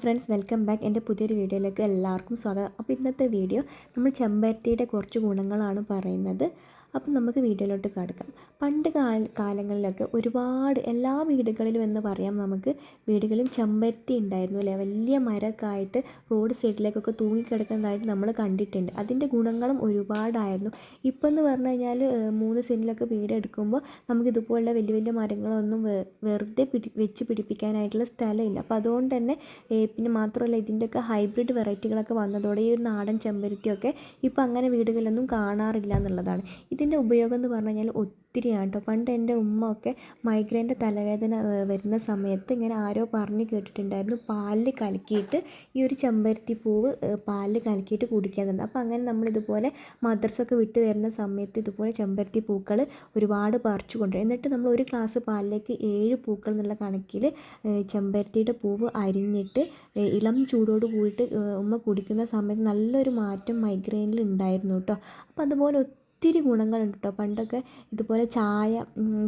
Friends welcome back എന്റെ പുതിയൊരു വീഡിയോയിലേക്ക് എല്ലാവർക്കും സ്വാഗതം. അപ്പോൾ ഇന്നത്തെ വീഡിയോ നമ്മൾ ചെമ്പരത്തിയുടെ കുറച്ച് ഗുണങ്ങളാണ് പറയുന്നത്. അപ്പം നമുക്ക് വീഡിയോയിലോട്ട് കടക്കാം. പണ്ട് കാല കാലങ്ങളിലൊക്കെ ഒരുപാട് എല്ലാ വീടുകളിലും എന്ന് പറയാം നമുക്ക് വീടുകളിലും ചെമ്പരത്തി ഉണ്ടായിരുന്നു അല്ലേ? വലിയ മരമൊക്കെ ആയിട്ട് റോഡ് സൈഡിലേക്കൊക്കെ തൂങ്ങിക്കിടക്കുന്നതായിട്ട് നമ്മൾ കണ്ടിട്ടുണ്ട്. അതിന്റെ ഗുണങ്ങളും ഒരുപാടായിരുന്നു. ഇപ്പം എന്ന് പറഞ്ഞു കഴിഞ്ഞാൽ മൂന്ന് സെന്റിലൊക്കെ വീട് എടുക്കുമ്പോൾ നമുക്ക് ഇതുപോലുള്ള വലിയ വലിയ മരങ്ങളൊന്നും വെറുതെ പിടി വെച്ച് പിടിപ്പിക്കാനായിട്ടുള്ള സ്ഥലമില്ല. അപ്പോൾ അതുകൊണ്ട് തന്നെ പിന്നെ മാത്രമല്ല ഇതിന്റെയൊക്കെ ഹൈബ്രിഡ് വെറൈറ്റികളൊക്കെ വന്നതോടെ ഈ ഒരു നാടൻ ചെമ്പരത്തിയൊക്കെ ഇപ്പോൾ അങ്ങനെ വീടുകളിലൊന്നും കാണാറില്ല എന്നുള്ളതാണ്. ഇതിന്റെ ഉപയോഗം എന്ന് പറഞ്ഞു കഴിഞ്ഞാൽ ഒത്തിരിയാണ് കേട്ടോ. പണ്ട് എന്റെ ഉമ്മ ഒക്കെ മൈഗ്രൈന്റെ തലവേദന വരുന്ന സമയത്ത് ഇങ്ങനെ ആരോ പറഞ്ഞു കേട്ടിട്ടുണ്ടായിരുന്നു പാലിൽ കലക്കിയിട്ട് ഈ ഒരു ചെമ്പരത്തി പൂവ് പാലിൽ കലക്കിയിട്ട് കുടിക്കാൻ തന്നെ അപ്പോൾ അങ്ങനെ നമ്മളിതുപോലെ മദ്രസൊക്കെ വിട്ട് വരുന്ന സമയത്ത് ഇതുപോലെ ചെമ്പരത്തി പൂക്കൾ ഒരുപാട് പറിച്ചു കൊണ്ടുവരും എന്നിട്ട് നമ്മൾ ഒരു ഗ്ലാസ് പാലിലേക്ക് ഏഴ് പൂക്കൾ എന്നുള്ള കണക്കിൽ ചെമ്പരത്തിയുടെ പൂവ് അരിഞ്ഞിട്ട് ഇളം ചൂടോട് കൂടിയിട്ട് ഉമ്മ കുടിക്കുന്ന സമയത്ത് നല്ലൊരു മാറ്റം മൈഗ്രൈനിൽ ഉണ്ടായിരുന്നു കേട്ടോ. അപ്പോൾ അതുപോലെ ഒത്തിരി ഗുണങ്ങളുണ്ട് കേട്ടോ പണ്ടൊക്കെ ഇതുപോലെ ചായ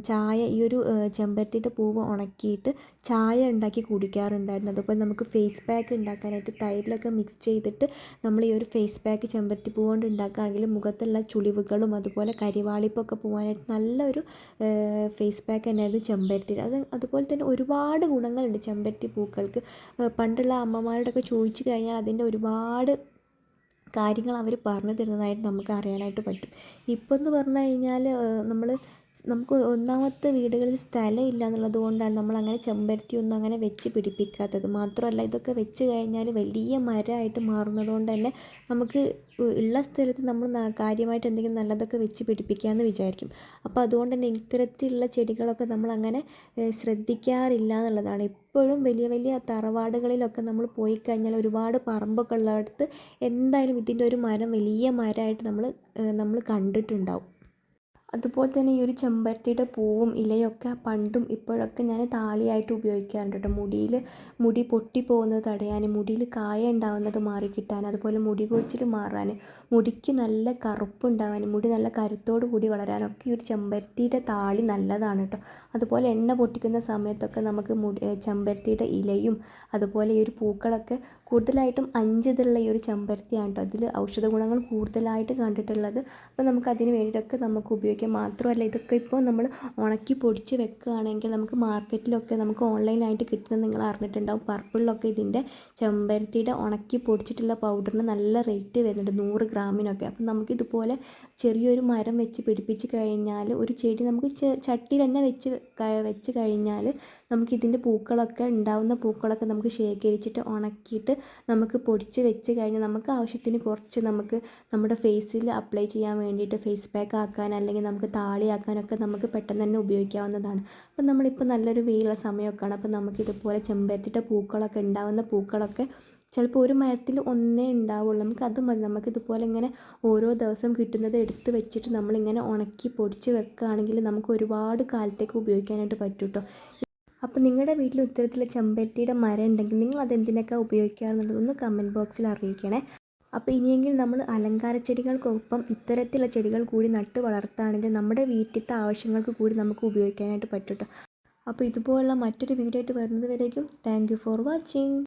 ചായ ഈ ഒരു ചെമ്പരത്തിയുടെ പൂവ് ഉണക്കിയിട്ട് ചായ ഉണ്ടാക്കി കുടിക്കാറുണ്ടായിരുന്നു. അതുപോലെ നമുക്ക് ഫേസ് പാക്ക് ഉണ്ടാക്കാനായിട്ട് തൈരിലൊക്കെ മിക്സ് ചെയ്തിട്ട് നമ്മൾ ഈ ഒരു ഫേസ് പാക്ക് ചെമ്പരത്തി പൂവ് കൊണ്ട് ഉണ്ടാക്കുകയാണെങ്കിൽ മുഖത്തുള്ള ചുളിവുകളും അതുപോലെ കരിവാളിപ്പൊക്കെ പോകാനായിട്ട് നല്ലൊരു ഫേസ് പാക്ക് തന്നെയായിരുന്നു ചെമ്പരത്തി. അത് അതുപോലെ തന്നെ ഒരുപാട് ഗുണങ്ങളുണ്ട് ചെമ്പരത്തി പൂക്കൾക്ക്. പണ്ടുള്ള അമ്മമാരോടൊക്കെ ചോദിച്ചു കഴിഞ്ഞാൽ അതിന്റെ ഒരുപാട് കാര്യങ്ങൾ അവർ പറഞ്ഞു തരുന്നതായിട്ട് നമുക്ക് അറിയാനായിട്ട് പറ്റും. ഇപ്പോൾ എന്ന് പറഞ്ഞു കഴിഞ്ഞാൽ നമ്മൾ നമുക്ക് ഒന്നാമത്തെ വീടുകളിൽ സ്ഥലം ഇല്ല എന്നുള്ളത് കൊണ്ടാണ് നമ്മൾ അങ്ങനെ ചെമ്പരത്തി ഒന്നും അങ്ങനെ വെച്ച് പിടിപ്പിക്കാത്തത്. മാത്രമല്ല ഇതൊക്കെ വെച്ച് കഴിഞ്ഞാൽ വലിയ മരമായിട്ട് മാറുന്നത് കൊണ്ട് തന്നെ നമുക്ക് ഉള്ള സ്ഥലത്ത് നമ്മൾ കാര്യമായിട്ട് എന്തെങ്കിലും നല്ലതൊക്കെ വെച്ച് പിടിപ്പിക്കാമെന്ന് വിചാരിക്കും. അപ്പോൾ അതുകൊണ്ട് തന്നെ ഇത്തരത്തിലുള്ള ചെടികളൊക്കെ നമ്മൾ അങ്ങനെ ശ്രദ്ധിക്കാറില്ല എന്നുള്ളതാണ്. ഇപ്പോഴും വലിയ വലിയ തറവാടുകളിലൊക്കെ നമ്മൾ പോയി കഴിഞ്ഞാൽ ഒരുപാട് പറമ്പൊക്കെ ഉള്ളിടത്ത് എന്തായാലും ഇതിന്റെ ഒരു മരം വലിയ മരമായിട്ട് നമ്മൾ നമ്മൾ കണ്ടിട്ടുണ്ടാവും. അതുപോലെ തന്നെ ഈ ഒരു ചെമ്പരത്തിയുടെ പൂവും ഇലയൊക്കെ പണ്ടും ഇപ്പോഴൊക്കെ ഞാൻ താളിയായിട്ട് ഉപയോഗിക്കാറുണ്ട് കേട്ടോ. മുടിയിൽ മുടി പൊട്ടിപ്പോകുന്നത് തടയാൻ മുടിയിൽ കായ ഉണ്ടാവുന്നത് മാറിക്കിട്ടാൻ അതുപോലെ മുടി കൊഴിച്ചിൽ മാറാൻ മുടിക്ക് നല്ല കറുപ്പുണ്ടാവാൻ മുടി നല്ല കരുത്തോടു കൂടി വളരാനൊക്കെ ഈ ഒരു ചെമ്പരത്തിയുടെ താളി നല്ലതാണ് കേട്ടോ. അതുപോലെ എണ്ണ പൊട്ടിക്കുന്ന സമയത്തൊക്കെ നമുക്ക് മുടി ചെമ്പരത്തിയുടെ ഇലയും അതുപോലെ ഈ ഒരു പൂക്കളൊക്കെ കൂടുതലായിട്ടും അഞ്ചിതുള്ള ഈ ഒരു ചെമ്പരത്തിയാണ് കേട്ടോ. അതിൽ ഔഷധ ഗുണങ്ങൾ കൂടുതലായിട്ട് കണ്ടിട്ടുള്ളത്. അപ്പോൾ നമുക്ക് അതിന് വേണ്ടിയിട്ടൊക്കെ നമുക്ക് ഉപയോഗിക്കാം. മാത്രമല്ല ഇതൊക്കെ ഇപ്പോൾ നമ്മൾ ഉണക്കി പൊടിച്ച് വെക്കുകയാണെങ്കിൽ നമുക്ക് മാർക്കറ്റിലൊക്കെ നമുക്ക് ഓൺലൈനായിട്ട് കിട്ടുന്നത് നിങ്ങൾ അറിഞ്ഞിട്ടുണ്ടാവും. പർപ്പിളിലൊക്കെ ഇതിന്റെ ചെമ്പരത്തിയുടെ ഉണക്കി പൊടിച്ചിട്ടുള്ള പൗഡറിന് നല്ല റേറ്റ് വരുന്നുണ്ട് നൂറ് ഗ്രാമിനൊക്കെ. അപ്പം നമുക്കിതുപോലെ ചെറിയൊരു മരം വെച്ച് പിടിപ്പിച്ച് കഴിഞ്ഞാൽ ഒരു ചെടി നമുക്ക് ചട്ടിയിൽ തന്നെ വെച്ച് വെച്ച് കഴിഞ്ഞാൽ നമുക്കിതിന്റെ പൂക്കളൊക്കെ ഉണ്ടാവുന്ന പൂക്കളൊക്കെ നമുക്ക് ശേഖരിച്ചിട്ട് ഉണക്കിയിട്ട് നമുക്ക് പൊടിച്ച് വെച്ച് കഴിഞ്ഞാൽ നമുക്ക് ആവശ്യത്തിന് കുറച്ച് നമുക്ക് നമ്മുടെ ഫേസിൽ അപ്ലൈ ചെയ്യാൻ വേണ്ടിയിട്ട് ഫേസ് പാക്ക് ആക്കാൻ അല്ലെങ്കിൽ നമുക്ക് താളിയാക്കാനൊക്കെ നമുക്ക് പെട്ടെന്ന് തന്നെ ഉപയോഗിക്കാവുന്നതാണ്. അപ്പം നമ്മളിപ്പോൾ നല്ലൊരു വെയിലുള്ള സമയമൊക്കെയാണ്. അപ്പോൾ നമുക്കിതുപോലെ ചെമ്പരത്തിട്ട പൂക്കളൊക്കെ ഉണ്ടാവുന്ന പൂക്കളൊക്കെ ചിലപ്പോൾ ഒരു മരത്തിൽ ഒന്നേ ഉണ്ടാവുള്ളൂ. നമുക്ക് അത് മതി. നമുക്കിതുപോലെ ഇങ്ങനെ ഓരോ ദിവസം കിട്ടുന്നത് എടുത്ത് വെച്ചിട്ട് നമ്മളിങ്ങനെ ഉണക്കി പൊടിച്ച് വെക്കുകയാണെങ്കിൽ നമുക്ക് ഒരുപാട് കാലത്തേക്ക് ഉപയോഗിക്കാനായിട്ട് പറ്റും അപ്പോൾ നിങ്ങളുടെ വീട്ടിൽ ഇത്തരത്തിലുള്ള ചെമ്പരത്തിയുടെ മരം ഉണ്ടെങ്കിൽ നിങ്ങൾ അതെന്തിനൊക്കെ ഉപയോഗിക്കാറുള്ളത് കമന്റ് ബോക്സിൽ അറിയിക്കണേ. അപ്പോൾ ഇനിയെങ്കിലും നമ്മൾ അലങ്കാര ചെടികൾക്കൊപ്പം ഇത്തരത്തിലുള്ള ചെടികൾ കൂടി നട്ട് വളർത്തുകയാണെങ്കിൽ നമ്മുടെ വീട്ടിലത്തെ ആവശ്യങ്ങൾക്ക് കൂടി നമുക്ക് ഉപയോഗിക്കാനായിട്ട് പറ്റും അപ്പോൾ ഇതുപോലുള്ള മറ്റൊരു വീഡിയോ ആയിട്ട് വരുന്നത് വരേക്കും. Thank for watching